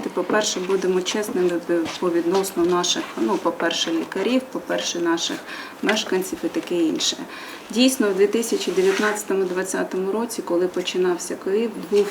давайте, по-перше, будемо чесними по відносно наших, ну, по-перше, лікарів, по-перше, наших мешканців і таке інше. Дійсно, в 2019-2020 році, коли починався ковід, був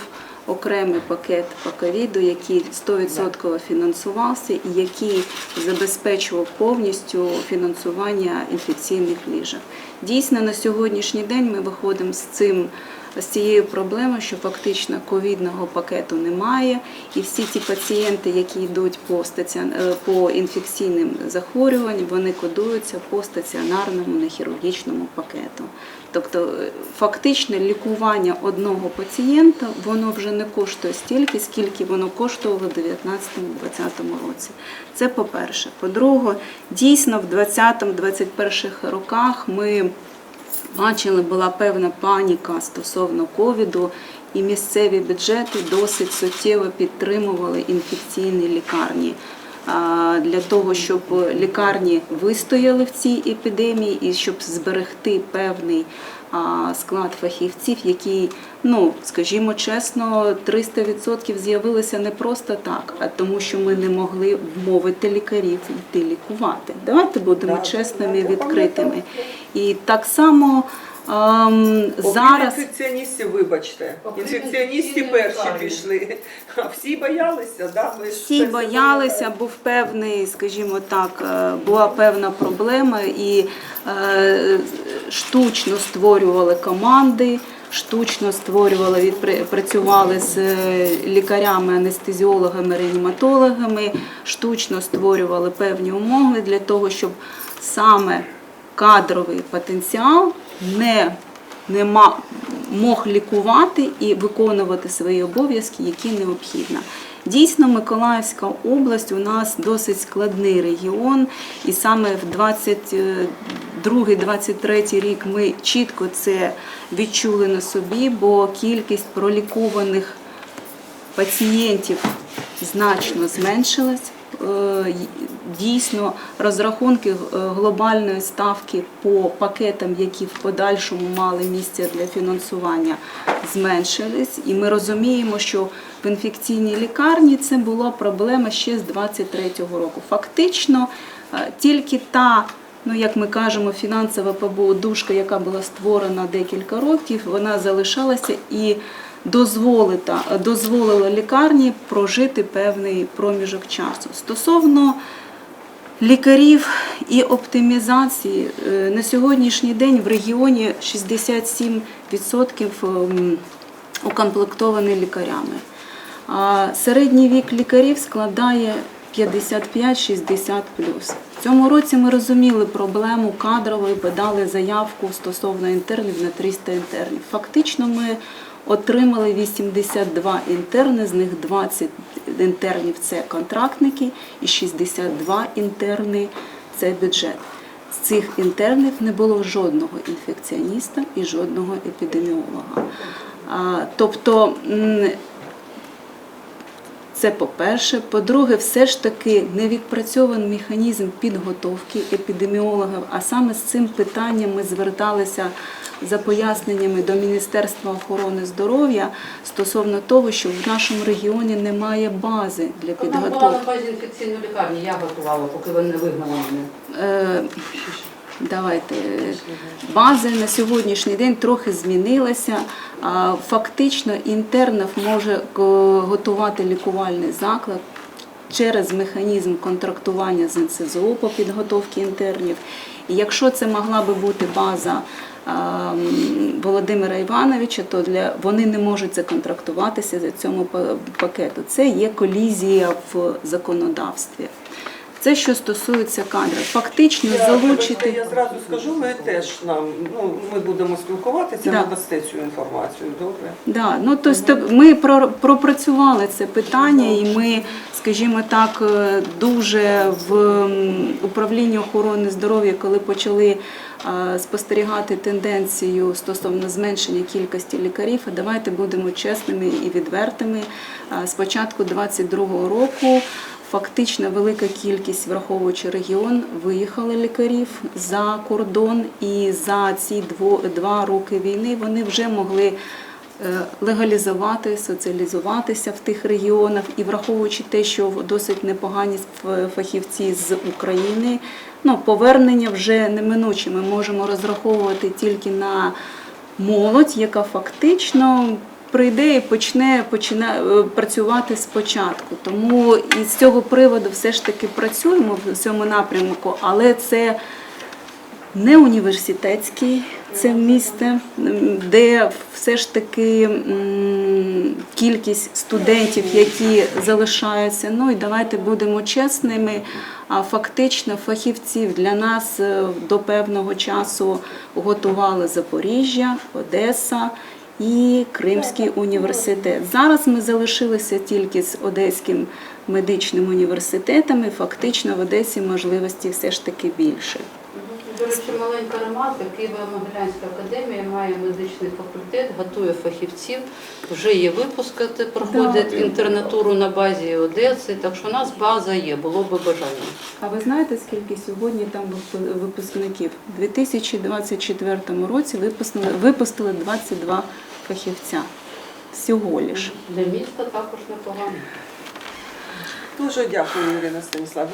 окремий пакет по ковіду, який 100% фінансувався і який забезпечував повністю фінансування інфекційних ліжок. Дійсно, на сьогоднішній день ми виходимо з цим. З цією проблемою, що фактично ковідного пакету немає, і всі ті пацієнти, які йдуть по стаціон... е, по інфекційним захворюванням, вони кодуються по стаціонарному нехірургічному пакету. Тобто, е, фактично лікування одного пацієнта воно вже не коштує стільки, скільки воно коштувало в 2019-2020 році. Це по-перше. По-друге, дійсно в 2020-2021 роках ми бачили, була певна паніка стосовно ковіду, і місцеві бюджети досить суттєво підтримували інфекційні лікарні. Для того, щоб лікарні вистояли в цій епідемії і щоб зберегти певний склад фахівців, які, ну скажімо чесно, 300% з'явилися не просто так, а тому, що ми не могли вмовити лікарів йти лікувати. Давайте будемо Так, чесними, відкритими. І так само ем, зараз інфекціоністів, вибачте, інфекціоністи перші пішли, а всі боялися, да? Ми всі боялися, був певний, скажімо так, е, була певна проблема, і е, штучно створювали команди. Штучно створювали, відпри- працювали з е, лікарями, анестезіологами, реаніматологами, штучно створювали певні умови для того, щоб саме кадровий потенціал не, не ма- мог лікувати і виконувати свої обов'язки, які необхідно. Дійсно, Миколаївська область у нас досить складний регіон, і саме в 22-23 рік ми чітко це відчули на собі, бо кількість пролікованих пацієнтів значно зменшилась. Дійсно, розрахунки е, глобальної ставки по пакетам, які в подальшому мали місце для фінансування, зменшились. І ми розуміємо, що в інфекційній лікарні це була проблема ще з 23-го року. Фактично, е, тільки та ну як ми кажемо, фінансова побудушка, яка була створена декілька років, вона залишалася і дозволила лікарні прожити певний проміжок часу. Стосовно лікарів і оптимізації, е, на сьогоднішній день в регіоні 67% ем, укомплектовані лікарями. А середній вік лікарів складає 55-60 В цьому році ми розуміли проблему кадрової, подали заявку стосовно інтернів на 300 інтернів. Фактично ми отримали 82 інтерни, з них 20 інтернів це контрактники і 62 інтерни це бюджет. З цих інтернів не було жодного інфекціоніста і жодного епідеміолога. Тобто це по-перше. По-друге, все ж таки не відпрацьований механізм підготовки епідеміологів, а саме з цим питанням ми зверталися за поясненнями до Міністерства охорони здоров'я стосовно того, що в нашому регіоні немає бази для Там була на базі інфекційної лікарні, я готувала, поки ви не вигнали мене. Давайте база на сьогоднішній день трохи змінилася. Фактично інтернів може е, готувати лікувальний заклад через механізм контрактування з НСЗО по підготовці інтернів. І якщо це могла би бути база Володимира Івановича, то для вони не можуть законтрактуватися за цьому па- пакету. Це є колізія в законодавстві. Це що стосується кадрів. Фактично Я, залучити. Я зразу скажу, ми теж нам, ну, ми будемо спілкуватися, Да. надасте цю інформацію, добре? Да, ну тобто ми про- пропрацювали це питання, і ми, скажімо так, е, дуже в управлінні охорони здоров'я, коли почали е, спостерігати тенденцію стосовно зменшення кількості лікарів, а давайте будемо чесними і відвертими. Е, З початку 2022 року. Фактично велика кількість, враховуючи регіон, виїхали лікарів за кордон, і за ці два роки війни вони вже могли е, легалізувати, соціалізуватися в тих регіонах і враховуючи те, що досить непогані фахівці з України, ну, повернення вже неминуче. Ми можемо розраховувати тільки на молодь, яка фактично прийде і почне, почне е, працювати спочатку. Тому і з цього приводу все ж таки працюємо в цьому напрямку, але це не університетський це місце, де все ж таки кількість студентів, які залишаються. Ну і давайте будемо чесними. А фактично фахівців для нас е, до певного часу готували Запоріжжя, Одеса. І Кримський університет. Зараз ми залишилися тільки з Одеським медичним університетом, і фактично в Одесі можливості все ж таки більше. До речі, маленька ремарка. Києво-Могилянська академія має медичний факультет, готує фахівців. Вже є випуски, де проходять інтернатуру на базі Одеси. Так що у нас база є, було би бажання. А ви знаєте, скільки сьогодні там випу- випускників? У 2024 році випустили, випустили 22 фахівця. Всього лиш. Для міста також непогано. Дуже дякую, Ірина Станіславівна.